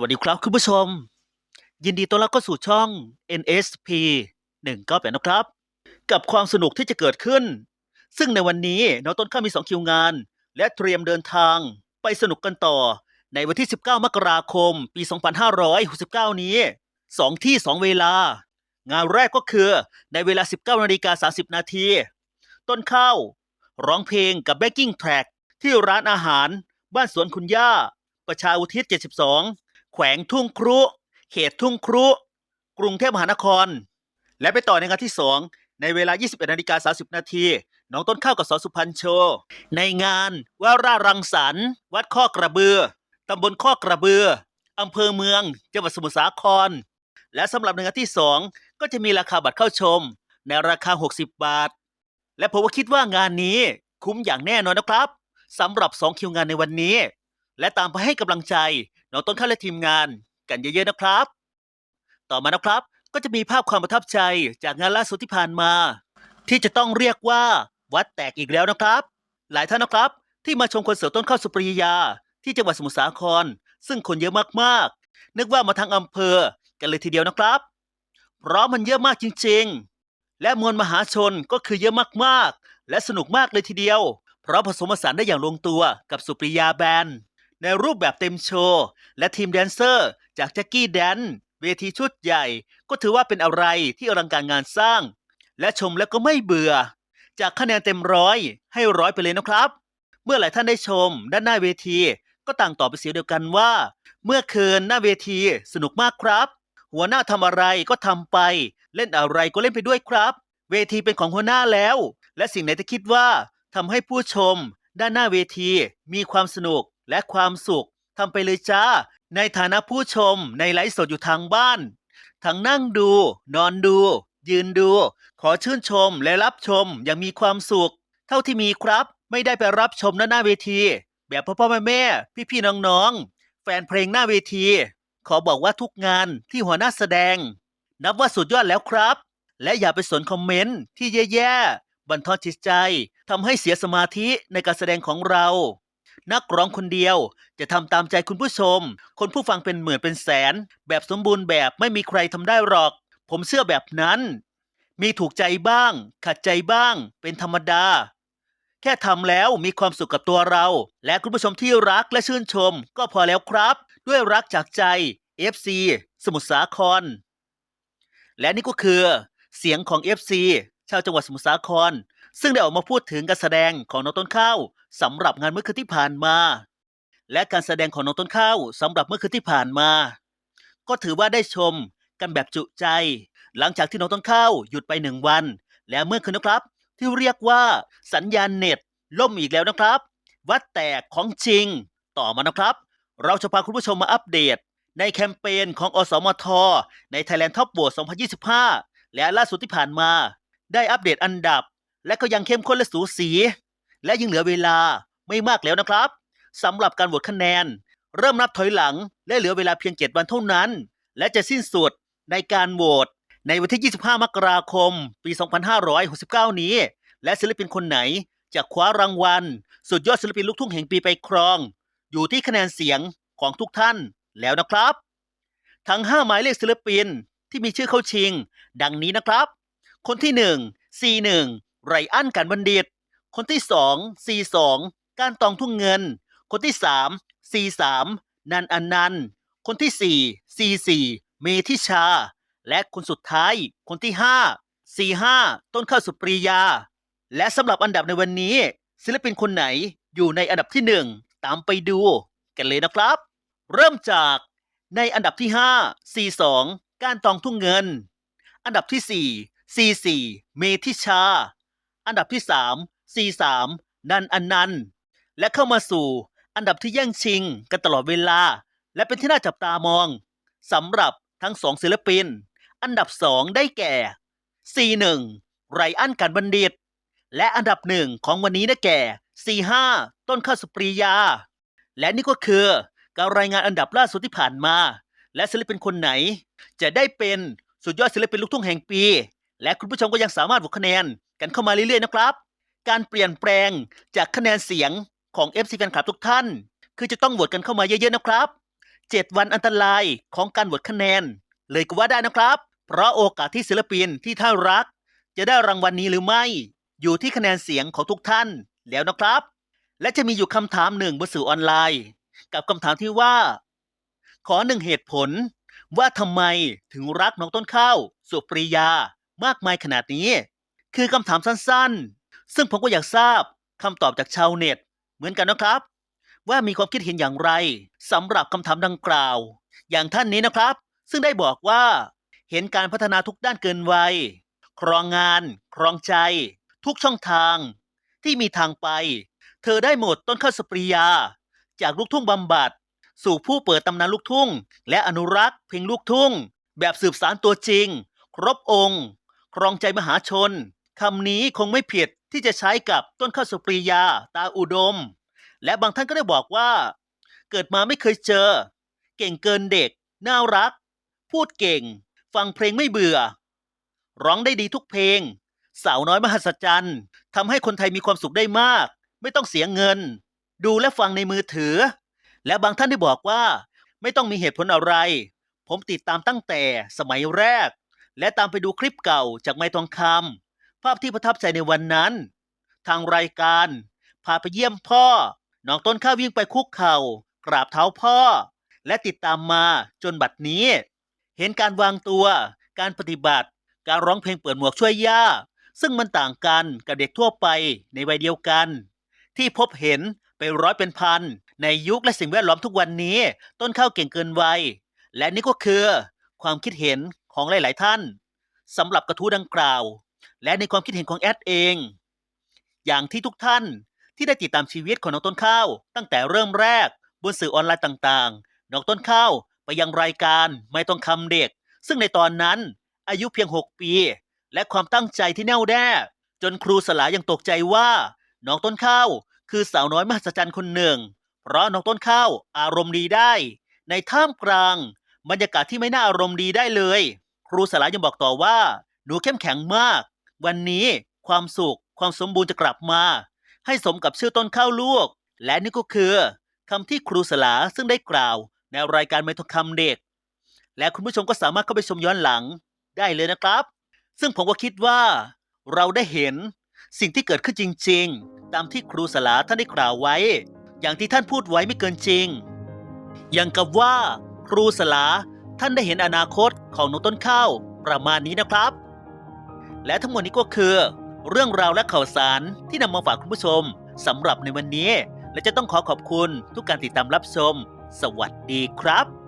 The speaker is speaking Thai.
วัสดีครับคุณผู้ชม ยินดีต้อนรับเข้าสู่ช่อง NSP 198นะครับ กับความสนุกที่จะเกิดขึ้น ซึ่งในวันนี้น้องต้นข้ามี 2 คิวงาน และเตรียมเดินทางไปสนุกกันต่อ ในวันที่ 19 มกราคม ปี 2569 นี้ 2 ที่ 2 เวลา งานแรกก็คือในเวลา 19นาฬิกา30 นาทีต้นข้าวร้องเพลงกับ Backing Track ที่ร้านอาหาร บ้านสวนคุณย่า ประชาอุทิศ 72 แขวงทุ่งครุ เขตทุ่งครุ กรุงเทพมหานคร และไปต่อในงานที่ 2 ในเวลา 21นาฬิกา30 นาทีน้องต้นข้าวกับสอสุพันธ์โชว์ในงานว่ารารังสรรค์ วัดข้อกระเบือตำบลข้อกระเบืออำเภอเมือง จังหวัดสมุทรสาคร และสำหรับในงานที่ 2 ก็จะมีราคาบัตรเข้าชม ในราคา 60 บาท และผมก็คิดว่างานนี้คุ้มอย่างแน่นอนนะครับสำหรับ 2 คิวงานในวันนี้ และตามไปให้กำลังใจ น้องต้นข้าวและทีมงานกันเยอะๆนะครับ ต่อมานะครับก็จะมีภาพความประทับใจจากงานล่าสุดที่ผ่านมา ที่จะต้องเรียกว่าวัดแตกอีกแล้วนะครับ หลายท่านนะครับ ที่มาชมคอนเสิร์ตต้นข้าวสุปรียา ที่จังหวัดสมุทรสาคร ซึ่งคนเยอะมากๆ นึกว่ามาทางอำเภอกันเลยทีเดียวนะครับเพราะมันเยอะมากจริงๆ และมวลมหาชนก็คือเยอะมากๆ และสนุกมากเลยทีเดียว เพราะผสมผสานได้อย่างลงตัวกับสุปริยาแบนด์ ในรูปแบบเต็มโชว์ และทีมแดนเซอร์ จากแจ็คกี้แดน เวทีชุดใหญ่ ก็ถือว่าเป็นอะไรที่อลังการงานสร้าง และชมแล้วก็ไม่เบื่อ จากคะแนนเต็มร้อยให้ร้อยไปเลยนะครับ เมื่อหลายท่านได้ชมด้านหน้าเวที ก็ต่างตอบเป็นเสียงเดียวกันว่า เมื่อคืนหน้าเวทีสนุกมากครับ หัวหน้าทำอะไรก็ทำไป เล่นอะไรก็เล่นไปด้วยครับ เวทีเป็นของหัวหน้าแล้ว และสิ่งไหนที่คิดว่าทำให้ผู้ชม ด้านหน้าเวทีมีความสนุก และความสุขทำไปเลยจ้า ในฐานะผู้ชมในไลฟ์สดอยู่ทางบ้าน ทั้งนั่งดู นอนดู ยืนดู ขอชื่นชมและรับชมอย่างมีความสุข เท่าที่มีครับไม่ได้ไปรับชมด้าหน้าเวที แบบพ่อพ่อแม่แม่พี่พี่น้องๆ แฟนเพลงหน้าเวที ขอบอกว่าทุกงานที่หัวหน้าแสดง นับว่าสุดยอดแล้วครับ และอย่าไปสนคอมเมนต์ที่แย่ๆบันทอนจิตใจทำให้เสียสมาธิในการแสดงของเรา นักร้องคนเดียว จะทำตามใจคุณผู้ชม คนผู้ฟังเป็นหมื่นเป็นแสน แบบสมบูรณ์แบบไม่มีใครทำได้หรอก ผมเชื่อแบบนั้น มีถูกใจบ้าง ขัดใจบ้าง เป็นธรรมดา แค่ทำแล้วมีความสุขกับตัวเรา และคุณผู้ชมที่รักและชื่นชม ก็พอแล้วครับ ด้วยรักจากใจ FC สมุทรสาคร และนี่ก็คือ เสียงของ FC ชาวจังหวัดสมุทรสาคร ซึ่งได้ออกมาพูดถึงการแสดงของน้องต้นข้าวสำหรับงานเมื่อคืนที่ผ่านมา และการแสดงของน้องต้นข้าวสำหรับเมื่อคืนที่ผ่านมา ก็ถือว่าได้ชมกันแบบจุใจ หลังจากที่น้องต้นข้าวหยุดไปหนึ่งวัน และเมื่อคืนนะครับ ที่เรียกว่าสัญญาณเน็ตล่มอีกแล้วนะครับ วัดแตกของจริง ต่อมานะครับ เราจะพาคุณผู้ชมมาอัปเดต ในแคมเปญของอสมท ใน Thailand Top Vote 2025 และล่าสุดที่ผ่านมา ได้อัปเดตอันดับ และก็ยังเข้มข้นและสูสี และยังเหลือเวลาไม่มากแล้วนะครับสำหรับการโหวตคะแนน เริ่มนับถอยหลัง และเหลือเวลาเพียง 7 วันเท่านั้น และจะสิ้นสุดในการโหวตในวันที่ 25 มกราคม ปี 2569 นี้ และศิลปินคนไหนจะคว้ารางวัล สุดยอดศิลปินลูกทุ่งแห่งปีไปครอง อยู่ที่คะแนนเสียงของทุกท่านแล้วนะครับ ทั้ง 5 หมายเลขศิลปินที่มีชื่อเข้าชิง ดังนี้นะครับ คนที่ 1 C1 ไรอันการบัณฑิต คนที่2 C2 การตองทุ่งเงิน คนที่3 C3 นันอันนันต์ คนที่4 C4 เมธิชา และคนสุดท้าย คนที่5 C5 ต้นข้าวสุปรียา และสำหรับอันดับในวันนี้ ศิลปินคนไหนอยู่ในอันดับที่1ตามไปดูกันเลยนะครับ เริ่มจากในอันดับที่5 C2 การตองทุ่งเงิน อันดับที่4 C4 เมธิชา อันดับที่3 C3 นันอันนันและเข้ามาสู่อันดับที่แย่งชิงกันตลอดเวลา และเป็นที่น่าจับตามองสำหรับทั้งสองศิลปิน อันดับ2ได้แก่ C1 ไรอันการบัณฑิต และอันดับหนึ่งของวันนี้ได้แก่ C5 ต้นข้าวสุปรียา และนี่ก็คือการรายงานอันดับล่าสุดที่ผ่านมา และศิลปินคนไหน จะได้เป็นสุดยอดศิลปินลูกทุ่งแห่งปี และคุณผู้ชมก็ยังสามารถหวตคะแนนกันเข้ามาเรื่อยๆนะครับ การเปลี่ยนแปลงจากคะแนนเสียงของ FC แฟนคลับทุกท่าน คือจะต้องโหวตกันเข้ามาเยอะๆนะครับ 7 วันอันตรายของการโหวตคะแนน เลยก็ว่าได้นะครับ เพราะโอกาสที่ศิลปินที่ท่านรัก จะได้รางวัลนี้หรือไม่ อยู่ที่คะแนนเสียงของทุกท่านแล้วนะครับ และจะมีอยู่คำถามหนึ่งบนสื่อออนไลน์ กับคำถามที่ว่า ขอหนึ่งเหตุผลว่าทำไมถึงรักน้องต้นข้าว สุปรียา มากมายขนาดนี้ คือคำถามสั้นๆ ซึ่งผมก็อยากทราบคำตอบจากชาวเน็ต เหมือนกันนะครับ ว่ามีความคิดเห็นอย่างไรสำหรับคำถามดังกล่าว อย่างท่านนี้นะครับ ซึ่งได้บอกว่า เห็นการพัฒนาทุกด้านเกินวัย ครองงาน ครองใจ ทุกช่องทาง ที่มีทางไป เธอได้หมดต้นข้าวสปริยา จากลูกทุ่งบำบัดสู่ผู้เปิดตำนานลูกทุ่ง และอนุรักษ์เพลงลูกทุ่ง แบบสืบสารตัวจริง ครบองค์ ครองใจมหาชนคำนี้คงไม่ผิดที่จะใช้กับต้นข้าวสุปรียา ตาอุดม และบางท่านก็ได้บอกว่า เกิดมาไม่เคยเจอ เก่งเกินเด็ก น่ารัก พูดเก่ง ฟังเพลงไม่เบื่อ ร้องได้ดีทุกเพลง สาวน้อยมหัศจรรย์ทำให้คนไทยมีความสุขได้มาก ไม่ต้องเสียเงิน ดูและฟังในมือถือ และบางท่านได้บอกว่า ไม่ต้องมีเหตุผลอะไร ผมติดตามตั้งแต่สมัยแรก และตามไปดูคลิปเก่าจากไม้ทองคำภาพที่ประทับใจในวันนั้น ทางรายการพาไปเยี่ยมพ่อ น้องต้นข้าววิ่งไปคุกเข่า กราบเท้าพ่อ และติดตามมาจนบัดนี้ เห็นการวางตัว การปฏิบัติ การร้องเพลงเปิดหมวกช่วยย่า ซึ่งมันต่างกันกับเด็กทั่วไปในวัยเดียวกัน ที่พบเห็นไปร้อยเป็นพัน ในยุคและสิ่งแวดล้อมทุกวันนี้ ต้นข้าวเก่งเกินวัย และนี่ก็คือ ความคิดเห็น ของหลาย ๆ ท่านสำหรับกระทู้ดังกล่าว และในความคิดเห็นของแอดเอง อย่างที่ทุกท่านที่ได้ติดตามชีวิตของน้องต้นข้าว ตั้งแต่เริ่มแรกบนสื่อออนไลน์ต่างๆ น้องต้นข้าวไปยังรายการไม่ต้องคำเด็ก ซึ่งในตอนนั้นอายุเพียง 6 ปี และความตั้งใจที่แน่วแน่ จนครูสลายังตกใจว่า น้องต้นข้าวคือสาวน้อยมหัศจรรย์คนหนึ่ง เพราะน้องต้นข้าวอารมณ์ดีได้ ในท่ามกลาง บรรยากาศที่ไม่น่าอารมณ์ดีได้เลย ครูสลายังบอกต่อว่า หนูเข้มแข็งมาก วันนี้ความสุข ความสมบูรณ์จะกลับมา ให้สมกับชื่อต้นข้าวลูก และนี่ก็คือคำที่ครูสลาซึ่งได้กล่าว ในรายการไม่ทองคำเด็ก และคุณผู้ชมก็สามารถเข้าไปชมย้อนหลังได้เลยนะครับ ซึ่งผมก็คิดว่า เราได้เห็นสิ่งที่เกิดขึ้นจริง ๆ ตามที่ครูสลาท่านได้กล่าวไว้ อย่างที่ท่านพูดไว้ไม่เกินจริง อย่างกับว่า ครูสลา ท่านได้เห็นอนาคตของนกต้นข้าวประมาณนี้นะครับ และทั้งหมดนี้ก็คือ เรื่องราวและข่าวสารที่นำมาฝากคุณผู้ชมสำหรับในวันนี้ และจะต้องขอขอบคุณทุกการติดตามรับชม สวัสดีครับ